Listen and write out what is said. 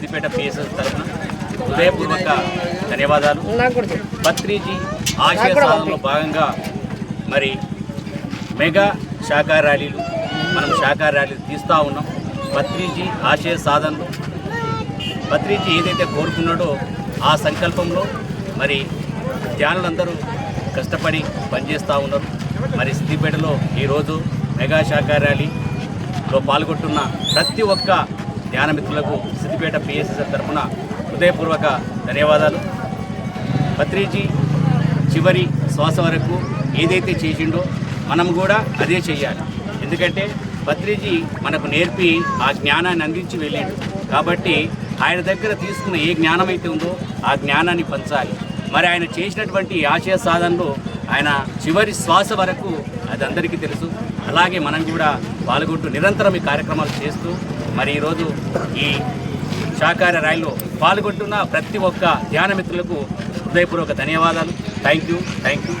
Siddipet PSS తరఫున హృదయపూర్వక ధన్యవాదాలు. పత్రిజీ ఆశయ సాధనలో భాగంగా మరి మెగా శాఖా ర్యాలీలు మనం శాఖా ర్యాలీలు తీస్తూ ఉన్నాం. పత్రిజీ ఆశయ సాధనలో పత్రిజీ ఏదైతే కోరుకున్నాడో ఆ సంకల్పంలో మరి ధ్యానులందరూ కష్టపడి పనిచేస్తూ ఉన్నారు. మరి సిద్దిపేటలో ఈరోజు మెగా శాఖా ర్యాలీలో పాల్గొంటున్న ప్రతి ఒక్క ధ్యానమిత్రులకు సిద్దిపేట పిఎస్ఎస్ తరఫున హృదయపూర్వక ధన్యవాదాలు. పత్రిజీ చివరి శ్వాస వరకు ఏదైతే చేసిండో మనం కూడా అదే చేయాలి. ఎందుకంటే పత్రిజీ మనకు నేర్పి ఆ జ్ఞానాన్ని అందించి వెళ్ళాడు. కాబట్టి ఆయన దగ్గర తీసుకున్న ఏ జ్ఞానం అయితే ఉందో ఆ జ్ఞానాన్ని పంచాలి. మరి ఆయన చేసినటువంటి ఆశయ సాధనలో ఆయన చివరి శ్వాస వరకు అది అందరికీ తెలుసు. అలాగే మనం కూడా పాల్గొంటూ నిరంతరం ఈ కార్యక్రమాలు చేస్తూ మరి ఈరోజు ఈ శాకార ర్యాలీలో పాల్గొంటున్న ప్రతి ఒక్క ధ్యానమిత్రులకు హృదయపూర్వక ధన్యవాదాలు. Thank you thank you